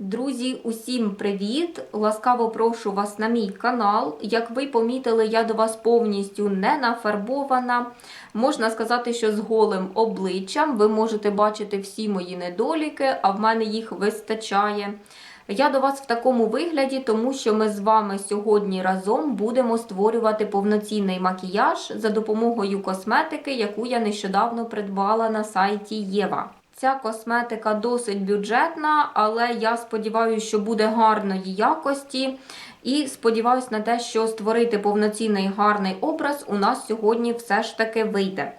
Друзі, усім привіт! Ласкаво прошу вас на мій канал. Як ви помітили, я до вас повністю не нафарбована. Можна сказати, що з голим обличчям ви можете бачити всі мої недоліки, а в мене їх вистачає. Я до вас в такому вигляді, тому що ми з вами сьогодні разом будемо створювати повноцінний макіяж за допомогою косметики, яку я нещодавно придбала на сайті Єва. Ця косметика досить бюджетна, але я сподіваюся, що буде гарної якості. І сподіваюся на те, що створити повноцінний гарний образ у нас сьогодні все ж таки вийде.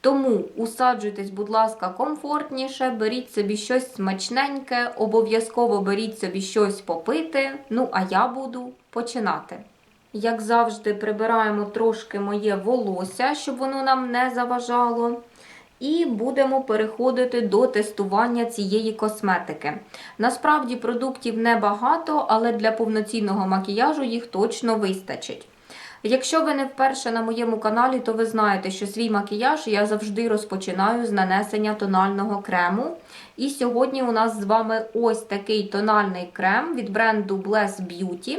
Тому усаджуйтесь, будь ласка, комфортніше, беріть собі щось смачненьке, обов'язково беріть собі щось попити. Ну, а я буду починати. Як завжди, прибираємо трошки моє волосся, щоб воно нам не заважало. І будемо переходити до тестування цієї косметики. Насправді продуктів небагато, але для повноцінного макіяжу їх точно вистачить. Якщо ви не вперше на моєму каналі, то ви знаєте, що свій макіяж я завжди розпочинаю з нанесення тонального крему. І сьогодні у нас з вами ось такий тональний крем від бренду Bless Beauty.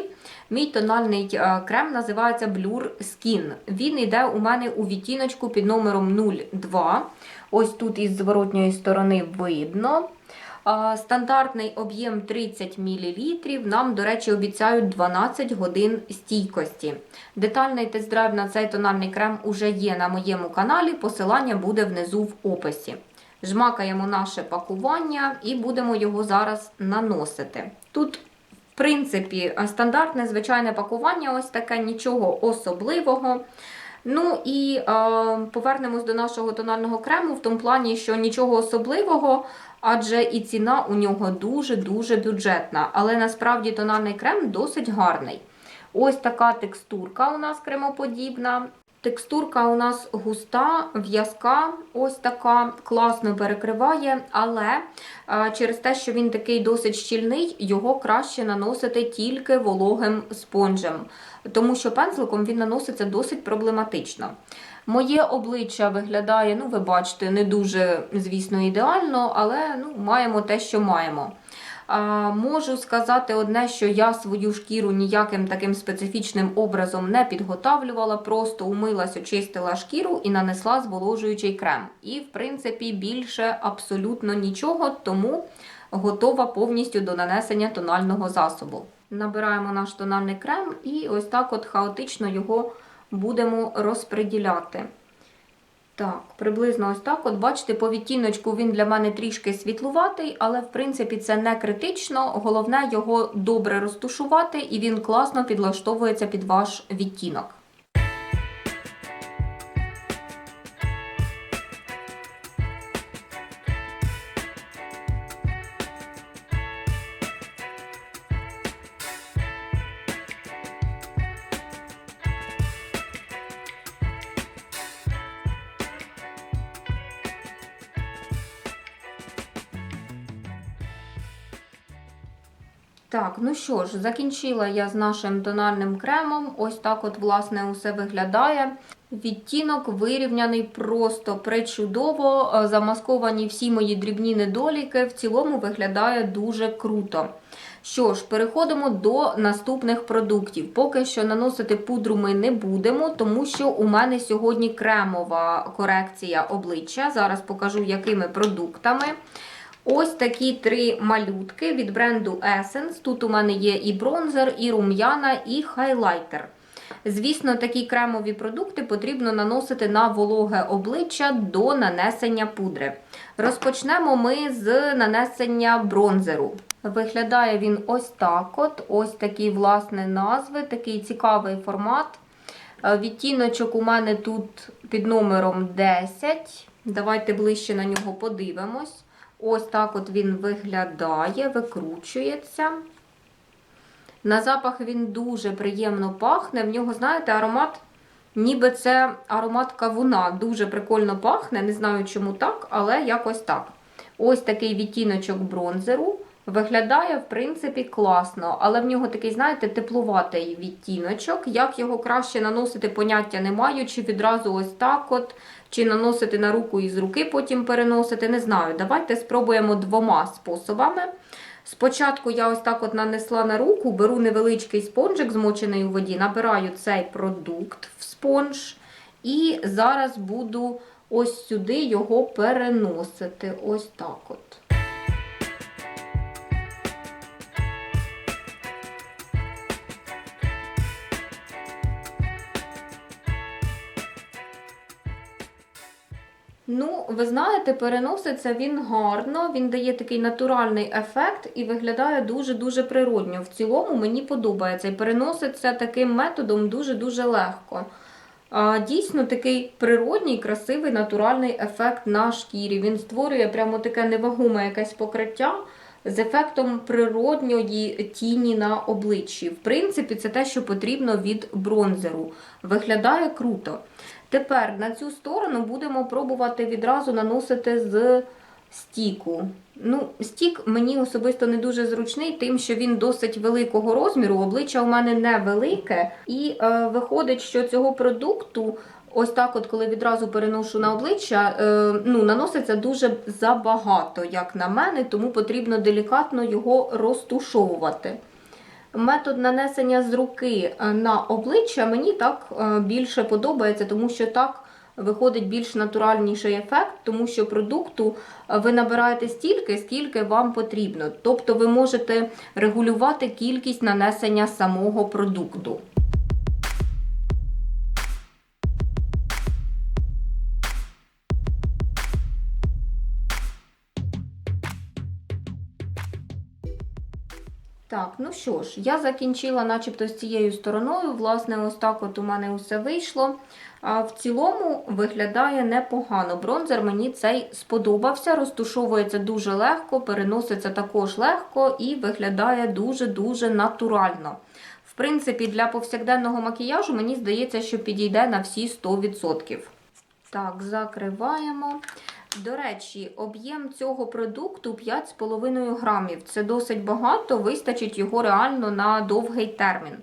Мій тональний е, крем називається Blur Skin. Він йде у мене у відтіночку під номером 02. Ось тут із зворотньої сторони видно. Стандартний об'єм 30 мл. Нам, до речі, обіцяють 12 годин стійкості. Детальний тест-драйв на цей тональний крем уже є на моєму каналі. Посилання буде внизу в описі. Жмакаємо наше пакування і будемо його зараз наносити. Тут, в принципі, стандартне звичайне пакування, ось таке, нічого особливого. Ну і е, повернемось до нашого тонального крему в тому плані, що нічого особливого, адже і ціна у нього дуже-дуже бюджетна. Але насправді тональний крем досить гарний. Ось така текстурка у нас кремоподібна. Текстурка у нас густа, в'язка, ось така, класно перекриває, але а, через те, що він такий досить щільний, його краще наносити тільки вологим спонжем, тому що пензликом він наноситься досить проблематично. Моє обличчя виглядає, ну, ви бачите, не дуже, звісно, ідеально, але ну, маємо те, що маємо. Можу сказати одне, що я свою шкіру ніяким таким специфічним образом не підготавлювала, просто умилась, очистила шкіру і нанесла зволожуючий крем. І, в принципі, більше абсолютно нічого, тому готова повністю до нанесення тонального засобу. Набираємо наш тональний крем і ось так от хаотично його будемо розподіляти. Так, приблизно ось так. От бачите, по відтіночку він для мене трішки світлуватий, але в принципі це не критично. Головне його добре розтушувати, і він класно підлаштовується під ваш відтінок. Так, ну що ж, закінчила я з нашим тональним кремом. Ось так от, власне, усе виглядає. Відтінок вирівняний просто причудово. Е, Замасковані всі мої дрібні недоліки. В цілому виглядає дуже круто. Що ж, переходимо до наступних продуктів. Поки що наносити пудру ми не будемо, тому що у мене сьогодні кремова корекція обличчя. Зараз покажу, якими продуктами. Ось такі три малютки від бренду Essence. Тут у мене є і бронзер, і рум'яна, і хайлайтер. Звісно, такі кремові продукти потрібно наносити на вологе обличчя до нанесення пудри. Розпочнемо ми з нанесення бронзеру. Виглядає він ось так: от, ось такі, власне, назви, такий цікавий формат. Е, Відтіночок у мене тут під номером 10. Давайте ближче на нього подивимось. Ось так от він виглядає, викручується. На запах він дуже приємно пахне. В нього, знаєте, аромат, ніби це аромат кавуна. Дуже прикольно пахне. Не знаю, чому так, але якось так. Ось такий відтіночок бронзеру. Виглядає, в принципі, класно, але в нього такий, знаєте, теплуватий відтіночок. Як його краще наносити, поняття не маю, чи відразу ось так от, чи наносити на руку і з руки потім переносити, не знаю. Давайте спробуємо двома способами. Спочатку я ось так от нанесла на руку, беру невеличкий спонжик змочений у воді, набираю цей продукт в спонж, і зараз буду ось сюди його переносити. Ось так от. Ну, ви знаєте, переноситься він гарно, він дає такий натуральний ефект і виглядає дуже-дуже природньо. В цілому мені подобається. І переноситься таким методом дуже-дуже легко. Дійсно, такий природній, красивий, натуральний ефект на шкірі. Він створює прямо таке невагоме якесь покриття з ефектом природньої тіні на обличчі. В принципі, це те, що потрібно від бронзеру. Виглядає круто. Тепер на цю сторону будемо пробувати відразу наносити з стіку. Ну, стік мені особисто не дуже зручний, тим, що він досить великого розміру, обличчя у мене невелике, і е, виходить, що цього продукту. Ось так, от, коли відразу переношу на обличчя, е, ну, наноситься дуже забагато, як на мене, тому потрібно делікатно його розтушовувати. Метод нанесення з руки е, на обличчя мені так е, більше подобається, тому що так виходить більш натуральніший ефект, тому що продукту е, ви набираєте стільки, скільки вам потрібно. Тобто ви можете регулювати кількість нанесення самого продукту. Так, ну що ж, я закінчила начебто з цією стороною. Власне, ось так от у мене усе вийшло. А в цілому виглядає непогано. Бронзер мені цей сподобався, розтушовується дуже легко, переноситься також легко і виглядає дуже-дуже натурально. В принципі, для повсякденного макіяжу мені здається, що підійде на всі 100%. Так, закриваємо. До речі, об'єм цього продукту 5,5 грамів. Це досить багато, вистачить його реально на довгий термін.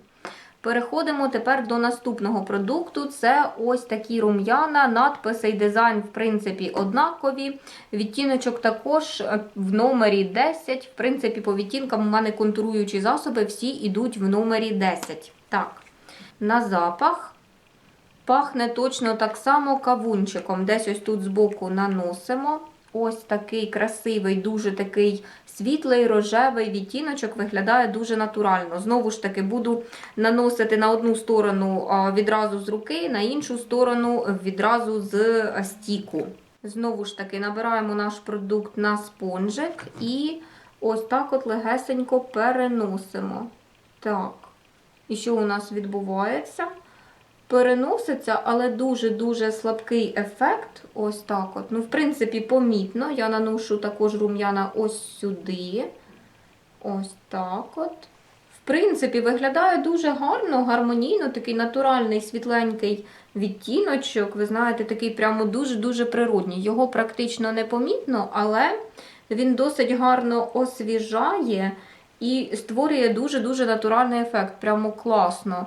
Переходимо тепер до наступного продукту. Це ось такі рум'яна. Надписи і дизайн, в принципі, однакові. Відтіночок також в номері 10. В принципі, по відтінкам у мене контуруючі засоби всі йдуть в номері 10. Так, на запах. Пахне точно так само кавунчиком. Десь ось тут збоку наносимо. Ось такий красивий, дуже такий світлий, рожевий відтіночок виглядає дуже натурально. Знову ж таки, буду наносити на одну сторону відразу з руки, на іншу сторону відразу з стіку. Знову ж таки, набираємо наш продукт на спонжик і ось так от легесенько переносимо. Так, і що у нас відбувається? Переноситься, але дуже-дуже слабкий ефект. Ось так от. Ну, в принципі, помітно. Я наношу також рум'яна ось сюди. Ось так от. В принципі, виглядає дуже гарно, гармонійно, такий натуральний світленький відтіночок. Ви знаєте, такий прямо дуже-дуже природній. Його практично не помітно, але він досить гарно освіжає і створює дуже-дуже натуральний ефект. Прямо класно.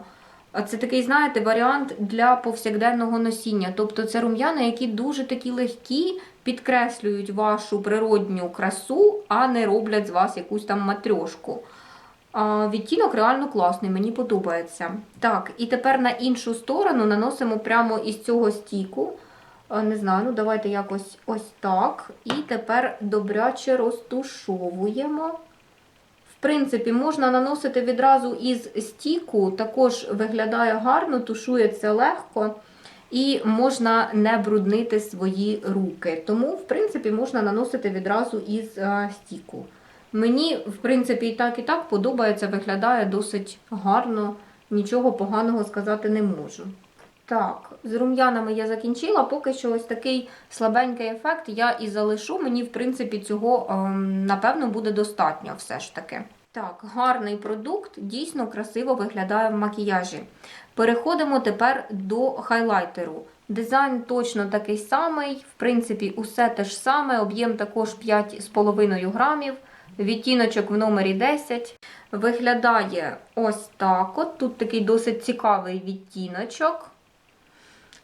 Це такий, знаєте, варіант для повсякденного носіння. Тобто це рум'яна, які дуже такі легкі, підкреслюють вашу природню красу, а не роблять з вас якусь там матрьошку. Відтінок реально класний, мені подобається. Так, і тепер на іншу сторону наносимо прямо із цього стіку. Не знаю, ну давайте якось ось так. І тепер добряче розтушовуємо. В принципі, можна наносити відразу із стіку, також виглядає гарно, тушується легко. І можна не бруднити свої руки. Тому, в принципі, можна наносити відразу із е, стіку. Мені, в принципі, і так, і так подобається, виглядає досить гарно, нічого поганого сказати не можу. Так, з рум'янами я закінчила, поки що ось такий слабенький ефект я і залишу. Мені, в принципі, цього, ем, напевно, буде достатньо все ж таки. Так, гарний продукт, дійсно красиво виглядає в макіяжі. Переходимо тепер до хайлайтеру. Дизайн точно такий самий, в принципі, усе те ж саме, об'єм також 5,5 грамів, відтіночок в номері 10. Виглядає ось так. от. Тут такий досить цікавий відтіночок.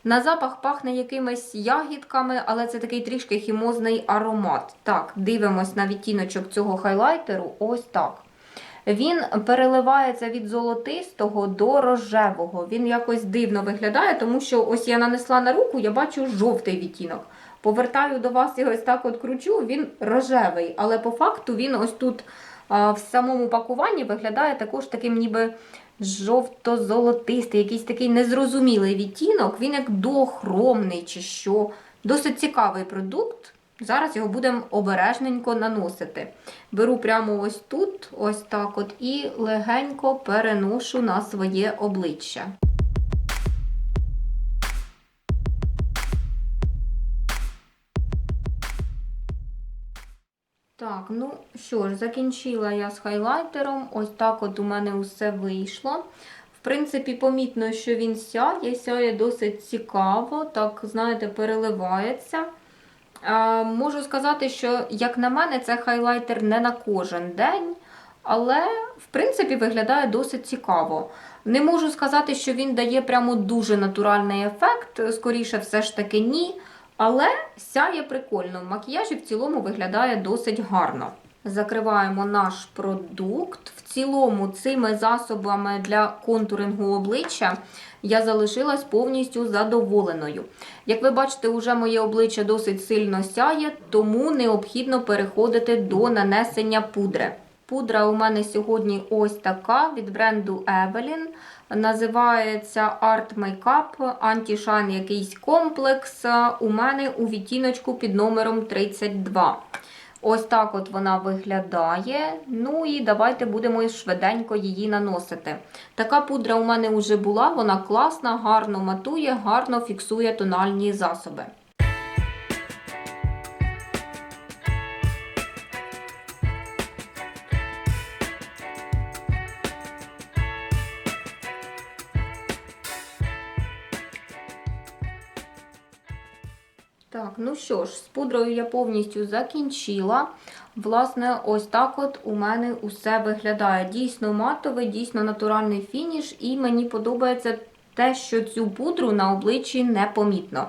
На запах пахне якимись ягідками, але це такий трішки хімозний аромат. Так, дивимось на відтіночок цього хайлайтеру. Ось так. Він переливається від золотистого до рожевого. Він якось дивно виглядає, тому що ось я нанесла на руку, я бачу жовтий відтінок. Повертаю до вас і ось так от кручу, він рожевий, але по факту він ось тут в самому пакуванні виглядає також таким ніби жовто-золотистий, якийсь такий незрозумілий відтінок. Він як дохромний чи що. Досить цікавий продукт. Зараз його будемо обережненько наносити. Беру прямо ось тут, ось так от, і легенько переношу на своє обличчя. Так, ну що ж, закінчила я з хайлайтером. Ось так от у мене усе вийшло. В принципі, помітно, що він сяє, сяє досить цікаво, так, знаєте, переливається. А, можу сказати, що, як на мене, це хайлайтер не на кожен день, але, в принципі, виглядає досить цікаво. Не можу сказати, що він дає прямо дуже натуральний ефект, скоріше, все ж таки, ні. Але сяє прикольно. В макіяжі в цілому виглядає досить гарно. Закриваємо наш продукт. В цілому, цими засобами для контурингу обличчя я залишилась повністю задоволеною. Як ви бачите, уже моє обличчя досить сильно сяє, тому необхідно переходити до нанесення пудри. Пудра у мене сьогодні ось така від бренду Evelyn. Називається Art Makeup Anti-Shine якийсь комплекс. У мене у відтіночку під номером 32. Ось так от вона виглядає. Ну і давайте будемо швиденько її наносити. Така пудра у мене вже була, вона класна, гарно матує, гарно фіксує тональні засоби. Ну що ж, з пудрою я повністю закінчила. Власне, ось так от у мене усе виглядає. Дійсно матовий, дійсно натуральний фініш, і мені подобається те, що цю пудру на обличчі непомітно.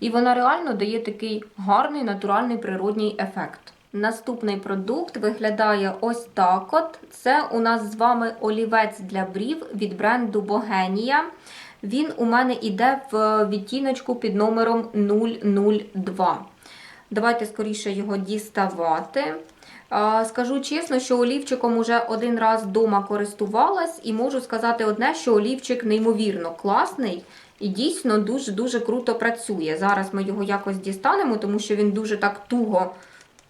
І вона реально дає такий гарний натуральний природній ефект. Наступний продукт виглядає ось так от. Це у нас з вами олівець для брів від бренду Богенія. Він у мене йде в відтіночку під номером 002. Давайте скоріше його діставати. Скажу чесно, що олівчиком уже один раз вдома користувалась, і можу сказати одне, що олівчик неймовірно класний і дійсно дуже-дуже круто працює. Зараз ми його якось дістанемо, тому що він дуже так туго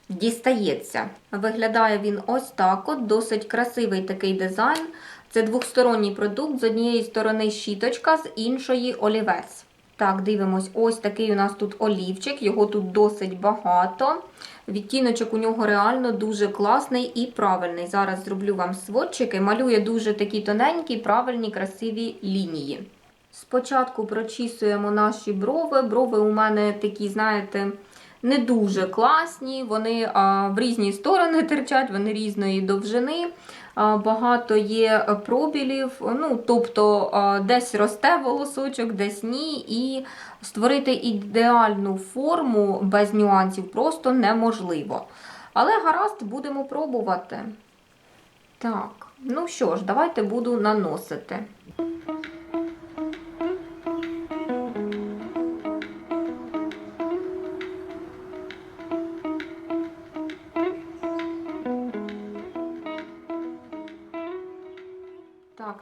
дістається. Виглядає він ось так: от, досить красивий такий дизайн. Це двохсторонній продукт, з однієї сторони щіточка, з іншої олівець. Так, дивимось, ось такий у нас тут олівчик, його тут досить багато. Відтіночок у нього реально дуже класний і правильний. Зараз зроблю вам сводчики. Малює дуже такі тоненькі, правильні, красиві лінії. Спочатку прочісуємо наші брови. Брови у мене такі, знаєте, не дуже класні. Вони а, в різні сторони терчать, вони різної довжини. Багато є пробілів, ну, тобто десь росте волосочок, десь ні. І створити ідеальну форму без нюансів просто неможливо. Але гаразд, будемо пробувати. Так, ну що ж, давайте буду наносити.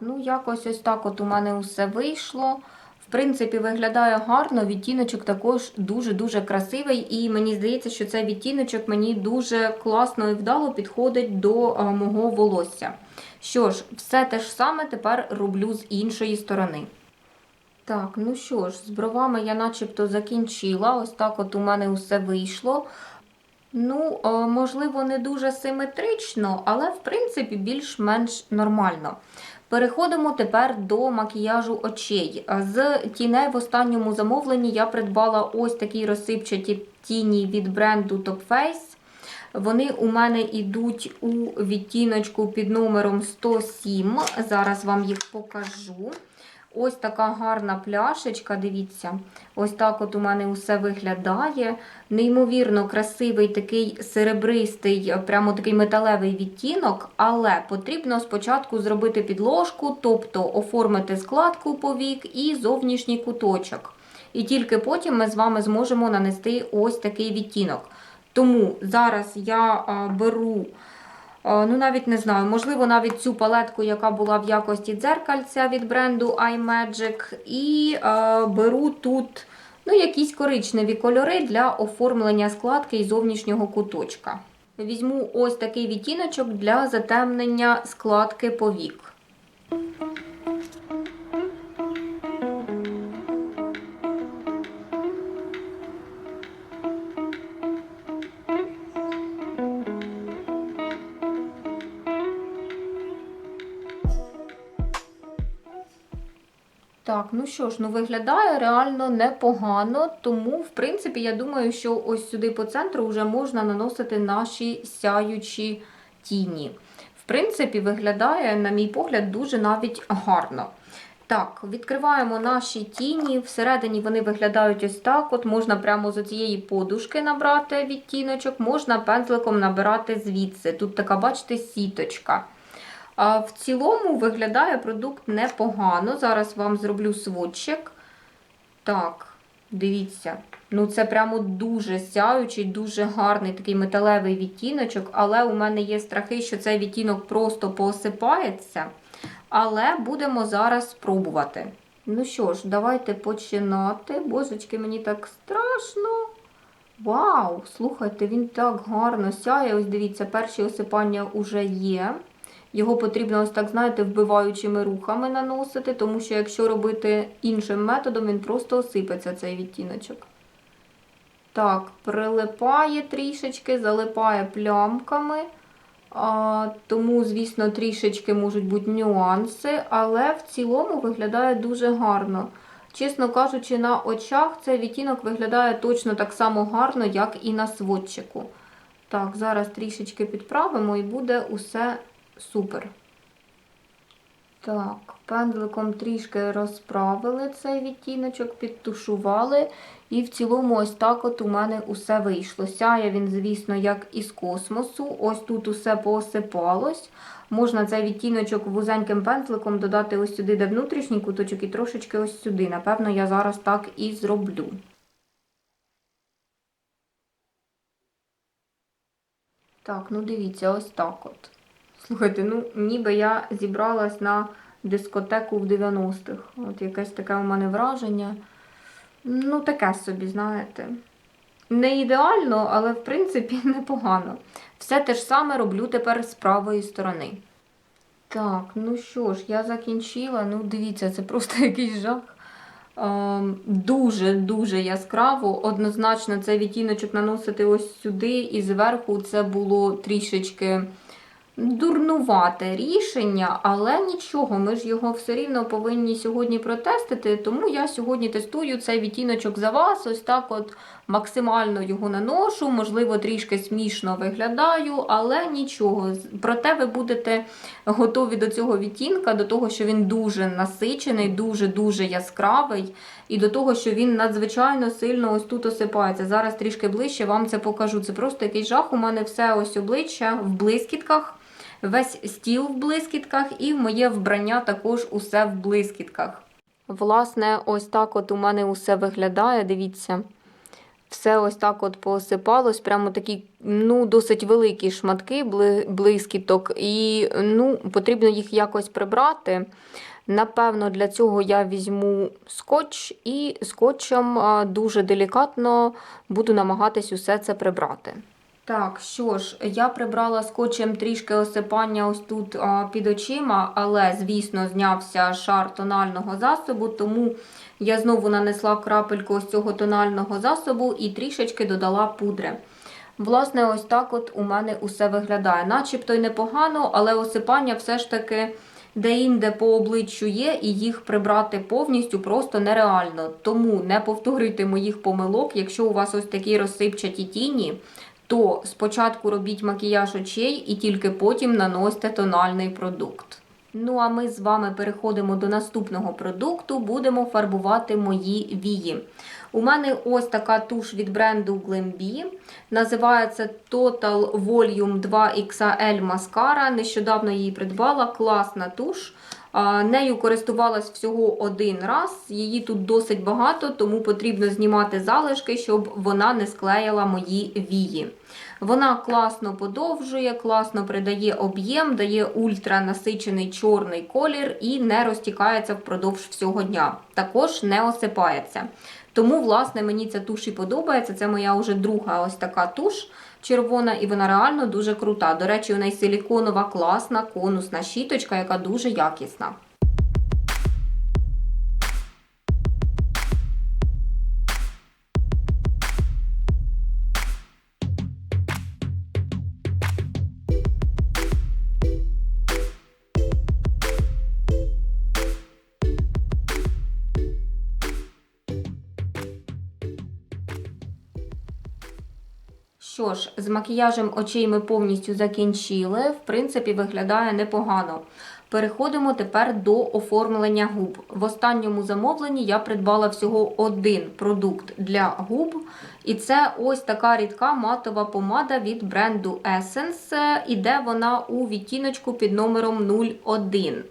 Ну якось ось так от у мене усе вийшло. В принципі, виглядає гарно, відтіночок також дуже-дуже красивий. І мені здається, що цей відтіночок мені дуже класно і вдало підходить до а, мого волосся. Що ж, все те ж саме тепер роблю з іншої сторони. Так, ну що ж, з бровами я начебто закінчила. Ось так от у мене усе вийшло. Ну, е, можливо, не дуже симетрично, але, в принципі, більш-менш нормально. Переходимо тепер до макіяжу очей. З тіней в останньому замовленні я придбала ось такі розсипчаті тіні від бренду Top Face. Вони у мене йдуть у відтіночку під номером 107. Зараз вам їх покажу. Ось така гарна пляшечка, дивіться. Ось так от у мене усе виглядає. Неймовірно красивий такий серебристий, прямо такий металевий відтінок, але потрібно спочатку зробити підложку, тобто оформити складку повік і зовнішній куточок. І тільки потім ми з вами зможемо нанести ось такий відтінок. Тому зараз я беру. Е, Ну, навіть не знаю, можливо, навіть цю палетку, яка була в якості дзеркальця від бренду iMagic, і е, беру тут ну, якісь коричневі кольори для оформлення складки і зовнішнього куточка. Візьму ось такий відтіночок для затемнення складки повік. Ну що ж, ну виглядає реально непогано, тому, в принципі, я думаю, що ось сюди по центру вже можна наносити наші сяючі тіні. В принципі, виглядає, на мій погляд, дуже навіть гарно. Так, відкриваємо наші тіні. Всередині вони виглядають ось так. От можна прямо з цієї подушки набрати відтіночок, можна пензликом набирати звідси. Тут така, бачите, сіточка. В цілому виглядає продукт непогано. Зараз вам зроблю сводчик. Так, дивіться. Ну, це прямо дуже сяючий, дуже гарний такий металевий відтіночок, але у мене є страхи, що цей відтінок просто посипається. Але будемо зараз спробувати. Ну що ж, давайте починати. Божечки, мені так страшно. Вау! Слухайте, він так гарно сяє. Ось дивіться, перші осипання вже є. Його потрібно ось так, знаєте, вбиваючими рухами наносити, тому що якщо робити іншим методом, він просто осипеться цей відтіночок. Так, прилипає трішечки, залипає плямками. А, Тому, звісно, трішечки можуть бути нюанси, але в цілому виглядає дуже гарно. Чесно кажучи, на очах цей відтінок виглядає точно так само гарно, як і на сводчику. Так, зараз трішечки підправимо і буде усе супер. Так, пензликом трішки розправили цей відтіночок, підтушували. І в цілому, ось так от у мене усе вийшло. Сяє він, звісно, як із космосу. Ось тут усе посипалось. Можна цей відтіночок вузеньким пензликом додати ось сюди, де внутрішній куточок, і трошечки ось сюди. Напевно, я зараз так і зроблю. Так, ну дивіться, ось так от. Слухайте, ну ніби я зібралась на дискотеку в 90-х. От якесь таке у мене враження. Ну, таке собі, знаєте. Не ідеально, але в принципі непогано. Все те ж саме роблю тепер з правої сторони. Так, ну що ж, я закінчила. Ну, дивіться, це просто якийсь жах. Дуже-дуже яскраво. Однозначно, цей відтіночок наносити ось сюди, і зверху це було трішечки дурнувате рішення, але нічого, ми ж його все рівно повинні сьогодні протестити. Тому я сьогодні тестую цей відтіночок за вас. Ось так от максимально його наношу, можливо, трішки смішно виглядаю, але нічого. Проте ви будете готові до цього відтінка, до того, що він дуже насичений, дуже-дуже яскравий, і до того, що він надзвичайно сильно ось тут осипається. Зараз трішки ближче вам це покажу. Це просто якийсь жах. У мене все ось обличчя в блискітках. Весь стіл в блискітках і моє вбрання також усе в блискітках. Власне, ось так от у мене усе виглядає, дивіться. Все ось так от посипалось, прямо такі ну, досить великі шматки блискіток, і ну, потрібно їх якось прибрати. Напевно, для цього я візьму скотч і скотчем дуже делікатно буду намагатись усе це прибрати. Так, що ж, я прибрала скотчем трішки осипання ось тут а, під очима, але, звісно, знявся шар тонального засобу, тому я знову нанесла крапельку ось цього тонального засобу і трішечки додала пудри. Власне, ось так от у мене усе виглядає. Начебто й непогано, але осипання все ж таки де-інде по обличчю є, і їх прибрати повністю просто нереально. Тому не повторюйте моїх помилок, якщо у вас ось такі розсипчаті тіні то спочатку робіть макіяж очей і тільки потім наносьте тональний продукт. Ну а ми з вами переходимо до наступного продукту. Будемо фарбувати мої вії. У мене ось така туш від бренду Glambi. Називається Total Volume 2 XL Mascara. Нещодавно її придбала. Класна туш. Нею користувалась всього один раз. Її тут досить багато, тому потрібно знімати залишки, щоб вона не склеїла мої вії. Вона класно подовжує, класно придає об'єм, дає ультранасичений чорний колір і не розтікається впродовж всього дня. Також не осипається. Тому, власне, мені ця туш і подобається. Це моя вже друга ось така туш червона, і вона реально дуже крута. До речі, у неї силіконова класна конусна щіточка, яка дуже якісна. Що ж, з макіяжем очей ми повністю закінчили. В принципі, виглядає непогано. Переходимо тепер до оформлення губ. В останньому замовленні я придбала всього один продукт для губ. І це ось така рідка матова помада від бренду Essence. Іде вона у відтіночку під номером 01.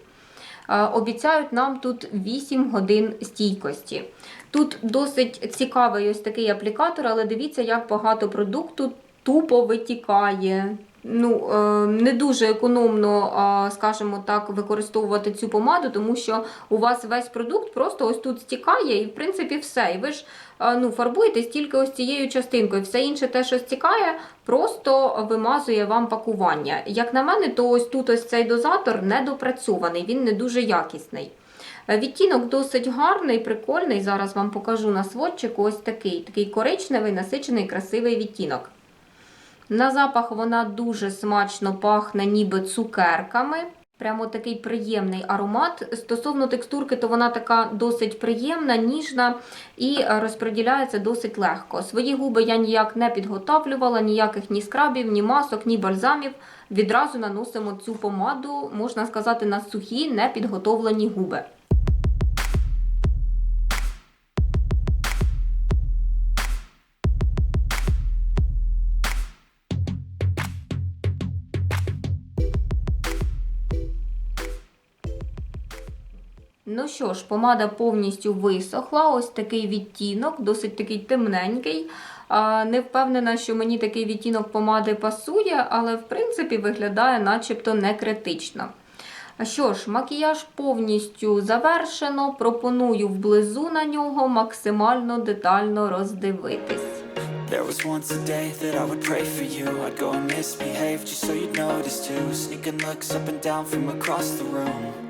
Е, обіцяють нам тут 8 годин стійкості. Тут досить цікавий ось такий аплікатор, але дивіться, як багато продукту тупо витікає. Ну, е, Не дуже економно, скажімо так, використовувати цю помаду, тому що у вас весь продукт просто ось тут стікає, і в принципі все. І ви ж ну, фарбуєтесь тільки ось цією частинкою. Все інше, те, що стікає, просто вимазує вам пакування. Як на мене, то ось тут ось цей дозатор недопрацьований, він не дуже якісний. Е, відтінок досить гарний, прикольний. Зараз вам покажу на сводчику ось такий такий коричневий, насичений, красивий відтінок. На запах вона дуже смачно пахне, ніби цукерками. Прямо такий приємний аромат. Стосовно текстурки, то вона така досить приємна, ніжна і розподіляється досить легко. Свої губи я ніяк не підготовлювала, ніяких ні скрабів, ні масок, ні бальзамів. Відразу наносимо цю помаду, можна сказати, на сухі, непідготовлені губи. Ну що ж, помада повністю висохла. Ось такий відтінок, досить такий темненький. Не впевнена, що мені такий відтінок помади пасує, але в принципі виглядає начебто не критично. Що ж, макіяж повністю завершено. Пропоную вблизу на нього максимально детально роздивитись. There was once a day that I would pray for you I'd go and misbehave just so you'd notice too Sneaking looks up and down from across the room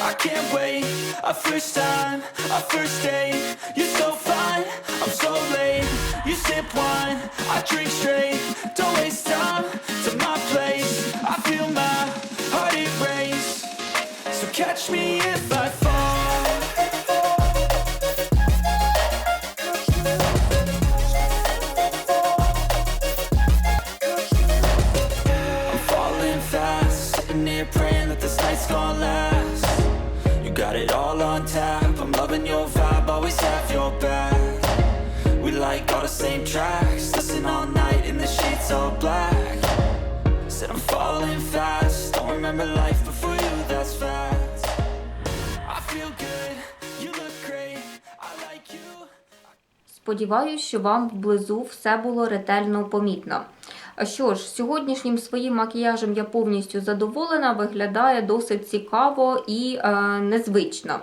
I can't wait. A first time, a first date. You're so fine, I'm so late. You sip wine, I drink straight. Don't waste time to my place. I feel my heart erase. So catch me if I fall same tracks Listen all night in the it's all black. Said I'm falling fast. Don't remember life before you, that's facts. I feel good, you look great. I like you. Сподіваюсь, що вам вблизу все було ретельно помітно. Що ж, сьогоднішнім своїм макіяжем я повністю задоволена, виглядає досить цікаво і е, незвично.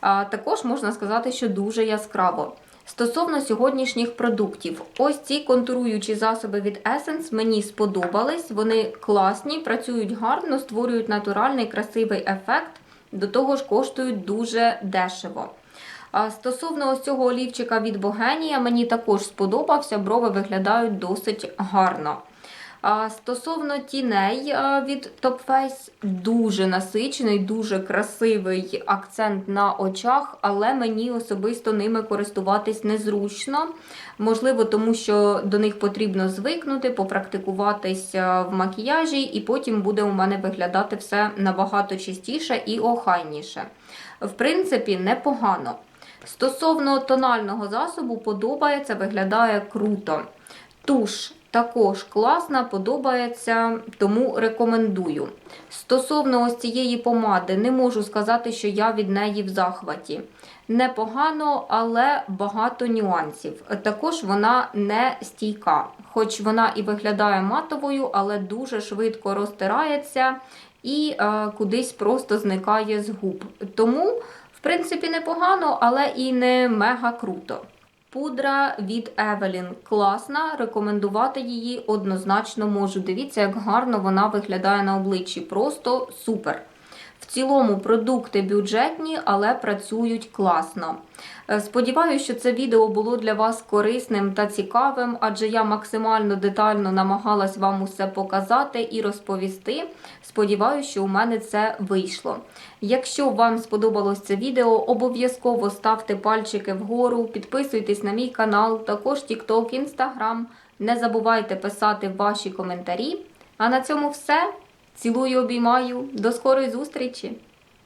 А також можна сказати, що дуже яскраво. Стосовно сьогоднішніх продуктів, ось ці контуруючі засоби від Essence мені сподобались. Вони класні, працюють гарно, створюють натуральний красивий ефект. До того ж, коштують дуже дешево. Стосовно ось цього олівчика від Богенія, мені також сподобався, брови виглядають досить гарно. Стосовно тіней від Top Face, дуже насичений, дуже красивий акцент на очах, але мені особисто ними користуватись незручно. Можливо, тому що до них потрібно звикнути, попрактикуватись в макіяжі, і потім буде у мене виглядати все набагато чистіше і охайніше. В принципі, непогано. Стосовно тонального засобу, подобається, виглядає круто. Туш також класна, подобається, тому рекомендую. Стосовно ось цієї помади, не можу сказати, що я від неї в захваті. Непогано, але багато нюансів. Також вона не стійка, хоч вона і виглядає матовою, але дуже швидко розтирається і е, кудись просто зникає з губ. Тому, принципі, непогано, але і не мега круто. Пудра від Evelyn класна, рекомендувати її однозначно можу. Дивіться, як гарно вона виглядає на обличчі. Просто супер. Цілому продукти бюджетні, але працюють класно. Е, Сподіваюся, що це відео було для вас корисним та цікавим, адже я максимально детально намагалась вам усе показати і розповісти. Сподіваюся, що у мене це вийшло. Якщо вам сподобалось це відео, обов'язково ставте пальчики вгору, підписуйтесь на мій канал, також TikTok, Instagram. Не забувайте писати ваші коментарі. А на цьому все. Цілую, обіймаю. До скорої зустрічі!